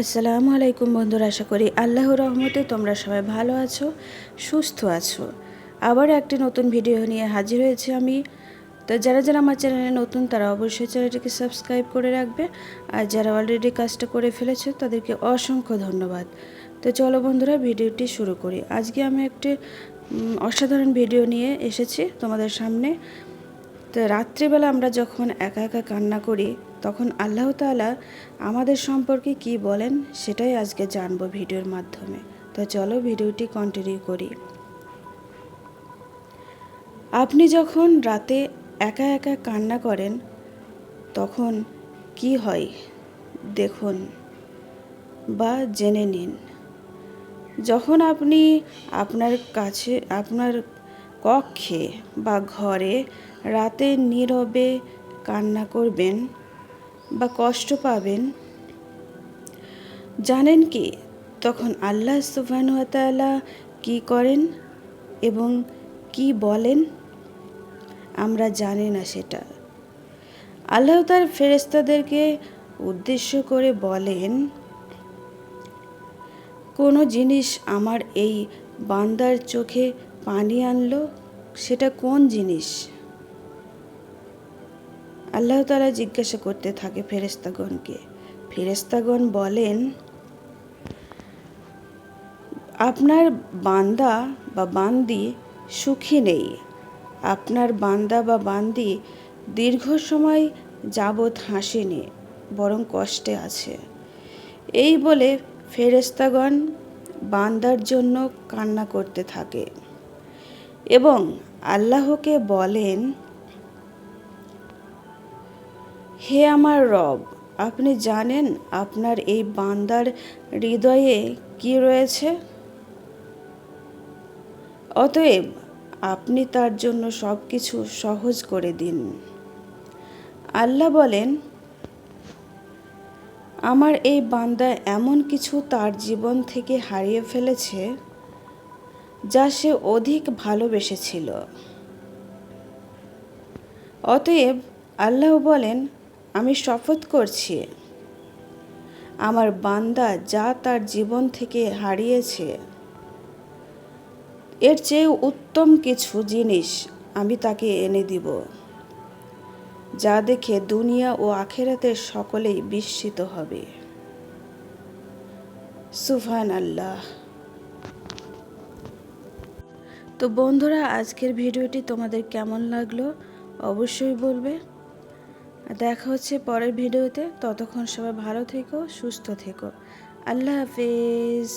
আসসালামু আলাইকুম বন্ধুরা, আশা করি আল্লাহর রহমতে তোমরা সবাই ভালো আছো, সুস্থ আছো। আবার একটি নতুন ভিডিও নিয়ে হাজির হয়েছি আমি। তো যারা যারা আমার চ্যানেলে নতুন, তারা অবশ্যই চ্যানেলটিকে সাবস্ক্রাইব করে রাখবে। আর যারা অলরেডি কাজটা করে ফেলেছে, তাদেরকে অসংখ্য ধন্যবাদ। তো চলো বন্ধুরা, ভিডিওটি শুরু করি। আজকে আমি একটি অসাধারণ ভিডিও নিয়ে এসেছি তোমাদের সামনে। তো রাত্রিবেলা আমরা যখন একা একা কান্না করি, তখন আল্লাহ তাআলা আমাদের সম্পর্কে কি বলেন সেটাই আজকে জানব ভিডিওর মাধ্যমে। তো চলো ভিডিওটি কন্টিনিউ করি। আপনি যখন রাতে একা একা কান্না করেন, তখন কি হয়? দেখুন বা জেনে নিন। যখন আপনি আপনার কাছে, আপনার কক্ষে বা ঘরে রাতে নীরবে কান্না করবেন বা কষ্ট পাবেন। জানেন কি, তখন আল্লাহ সুবহানুয়াতালা কি করেন এবং কি বলেন? আমরা জানি না সেটা। আল্লাহ তার ফেরেস্তাদেরকে উদ্দেশ্য করে বলেন, কোনো জিনিস আমার এই বান্দার চোখে পানি আনলো, সেটা কোন জিনিস? আল্লাহ তালা জিজ্ঞাসা করতে থাকে ফেরেস্তাগণকে ফেরেস্তাগণ বলেন, আপনার বান্দা বা বান্দি সুখী নেই। আপনার বান্দা বা বান্দি দীর্ঘ সময় যাবৎ হাসেনি, বরং কষ্টে আছে। এই বলে ফেরেস্তাগণ বান্দার জন্য কান্না করতে থাকে। এবং আল্লাহকে বলেন, হে আমার রব, আপনি জানেন আপনার এই বান্দার হৃদয়ে কি রয়েছে? অতএব আপনি তার জন্য সব কিছু সহজ করে দিন। আল্লাহ বলেন, আমার এই বান্দা এমন কিছু তার জীবন থেকে হারিয়ে ফেলেছে যা সে অধিক ভালোবেসেছিল। অতএব আল্লাহ বলেন, আমি শপথ করছি। আমার বান্দা যা তার জীবন থেকে হারিয়েছে, এর চেয়ে উত্তম কিছু জিনিস আমি তাকে এনে দিব, যা দেখে দুনিয়া ও আখেরাতের সকলেই বিস্মিত হবে। সুফান আল্লাহ তো বন্ধুরা, আজকের ভিডিওটি তোমাদের কেমন লাগল অবশ্যই বলবে। দেখা হচ্ছে পরের ভিডিওতে। ততক্ষণ সবাই ভালো থেকো, সুস্থ থেকো। আল্লাহ হাফিজ।